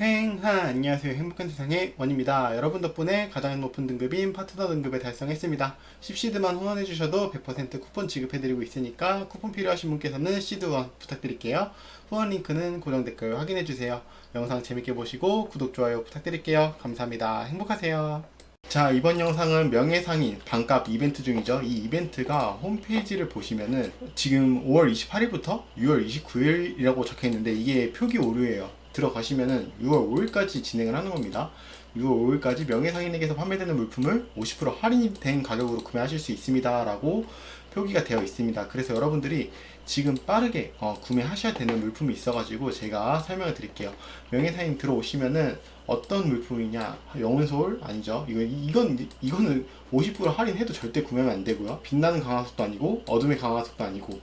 행하 안녕하세요. 행복한 세상의 원입니다. 여러분 덕분에 가장 높은 등급인 파트너 등급을 달성했습니다. 10시드만 후원해 주셔도 100% 쿠폰 지급해 드리고 있으니까 쿠폰 필요하신 분께서는 시드원 부탁드릴게요. 후원 링크는 고정 댓글 확인해 주세요. 영상 재밌게 보시고 구독 좋아요 부탁드릴게요. 감사합니다. 행복하세요. 자 이번 영상은 명예상인 반값 이벤트 중이죠. 이 이벤트가 홈페이지를 보시면은 지금 5월 28일부터 6월 29일이라고 적혀있는데 이게 표기 오류예요 들어가시면은 6월 5일까지 진행을 하는 겁니다. 6월 5일까지 명예상인에게서 판매되는 물품을 50% 할인된 가격으로 구매하실 수 있습니다 라고 표기가 되어 있습니다. 그래서 여러분들이 지금 빠르게 어, 구매하셔야 되는 물품이 있어가지고 제가 설명을 드릴게요. 명예상인 들어오시면은 어떤 물품이냐? 영혼솔 아니죠? 이거 이건 이거는 50% 할인해도 절대 구매하면 안 되고요. 빛나는 강화석도 아니고 어둠의 강화석도 아니고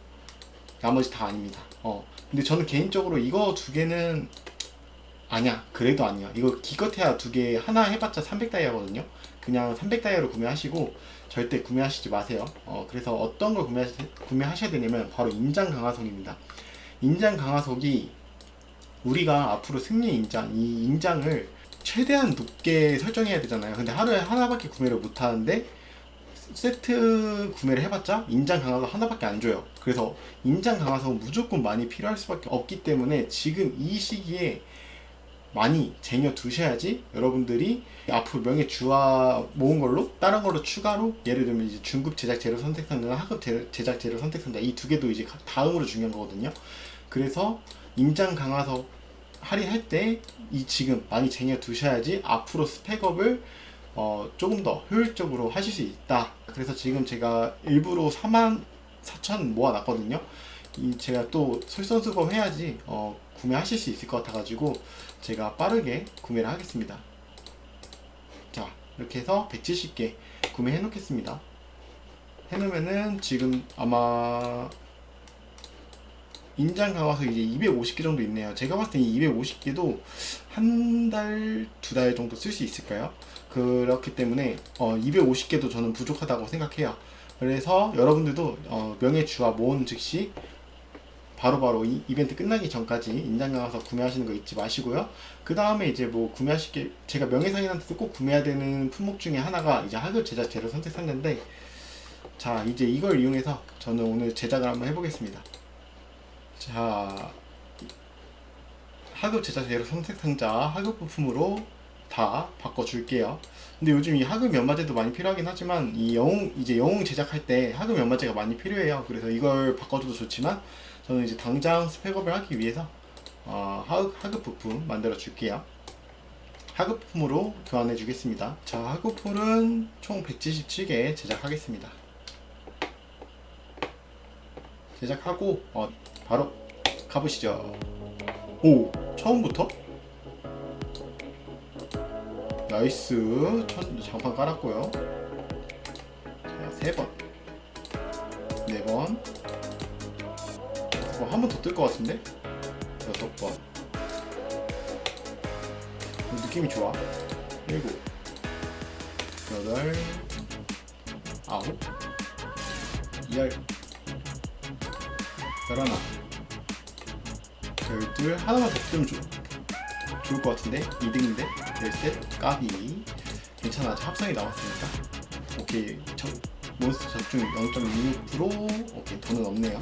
나머지 다 아닙니다. 어 근데 저는 개인적으로 이거 두 개는 아니야 그래도 아니야. 이거 기껏해야 두 개 하나 해봤자 300다이아거든요. 그냥 300다이아로 구매하시고 절대 구매하시지 마세요. 어 그래서 어떤 걸 구매하시, 구매하셔야 되냐면 바로 인장 강화석입니다. 인장 강화석이 우리가 앞으로 승리 인장 이 인장을 최대한 높게 설정해야 되잖아요. 근데 하루에 하나밖에 구매를 못 하는데 세트 구매를 해봤자 인장 강화석 하나밖에 안 줘요. 그래서 인장 강화석은 무조건 많이 필요할 수밖에 없기 때문에 지금 이 시기에 많이 쟁여 두셔야지 여러분들이 앞으로 명예 주화 모은 걸로 다른 걸로 추가로 예를 들면 이제 중급 제작 재료 선택 상자나 하급 제- 제작 재료 선택 상자 이 두 개도 이제 가- 다음으로 중요한 거거든요. 그래서 인장 강화석 할인할 때 이 지금 많이 쟁여 두셔야지 앞으로 스펙업을 어, 조금 더 효율적으로 하실 수 있다. 그래서 지금 제가 일부러 4만 4천 모아놨거든요. 이 제가 또 솔선수범 해야지 어, 구매하실 수 있을 것 같아가지고 제가 빠르게 구매를 하겠습니다. 자 이렇게 해서 170개 구매해 놓겠습니다. 해 놓으면은 지금 아마 인장 강화석 이제 250개 정도 있네요. 제가 봤을 때이 250개도 한 달, 두 달 정도 쓸 수 있을까요? 그렇기 때문에 어, 250개도 저는 부족하다고 생각해요. 그래서 여러분들도 어, 명예주화 모은 즉시 바로바로 이 이벤트 끝나기 전까지 인장 강화석 구매하시는 거 잊지 마시고요. 그 다음에 이제 뭐 구매하시게 제가 명예상인한테도 꼭 구매해야 되는 품목 중에 하나가 이제 하급 제작 재료 선택 상자인데 자 이제 이걸 이용해서 저는 오늘 제작을 한번 해보겠습니다. 자 하급 제작 재료 선택 상자 하급 부품으로 다 바꿔줄게요. 근데 요즘 이 하급 연마제도 많이 필요하긴 하지만 이 영웅 이제 영웅 제작할 때 하급 연마제가 많이 필요해요. 그래서 이걸 바꿔줘도 좋지만 저는 이제 당장 스펙업을 하기 위해서 어, 하급, 하급 부품 만들어 줄게요. 하급 부품으로 교환해 주겠습니다. 자, 하급 풀은 총 177개 제작하겠습니다. 제작하고 어, 바로 가보시죠. 오, 처음부터? 나이스. 첫 장판 깔았고요. 자, 세 번, 네 번, 어, 한번 더 뜰 것 같은데? 여섯 번. 어, 느낌이 좋아. 일곱, 여덟, 아홉, 열, 열하나, 열둘, 하나만 더 뜨면 좋, 좋을 것 같은데? 2등인데? 열셋, 까비. 괜찮아, 합성이 남았으니까. 오케이, 저, 몬스터 적중 0.26% 오케이, 돈은 없네요.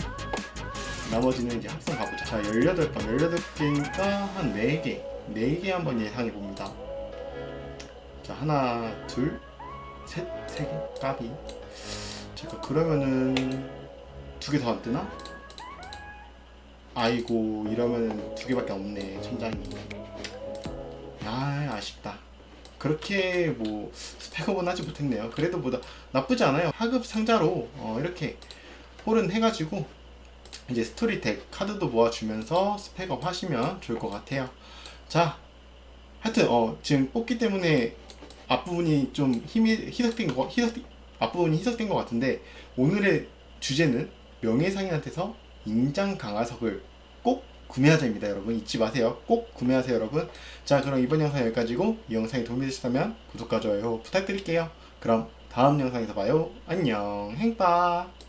나머지는 이제 학생 가보자. 자, 18번, 18개니까 한 4개. 4개 한번 예상해 봅니다. 자, 하나, 둘, 셋, 세 개. 까비. 잠깐, 그러면은 두 개 더 안 뜨나? 아이고, 이러면은 두 개밖에 없네, 천장이. 아, 아쉽다. 그렇게 뭐 스펙업은 하지 못했네요. 그래도 뭐 나- 나쁘지 않아요. 하급 상자로 어, 이렇게 홀은 해가지고 이제 스토리텍 카드도 모아주면서 스펙업 하시면 좋을 것 같아요. 자, 하여튼 어 지금 뽑기 때문에 앞부분이 좀 힘이 희석된 거 희석 앞부분이 희석된 것 같은데 오늘의 주제는 명예상인한테서 인장 강화석을 꼭 구매하자입니다, 여러분 잊지 마세요. 꼭 구매하세요, 여러분. 자, 그럼 이번 영상 여기까지고 이 영상이 도움이 되셨다면 구독과 좋아요 부탁드릴게요. 그럼 다음 영상에서 봐요. 안녕, 행빠.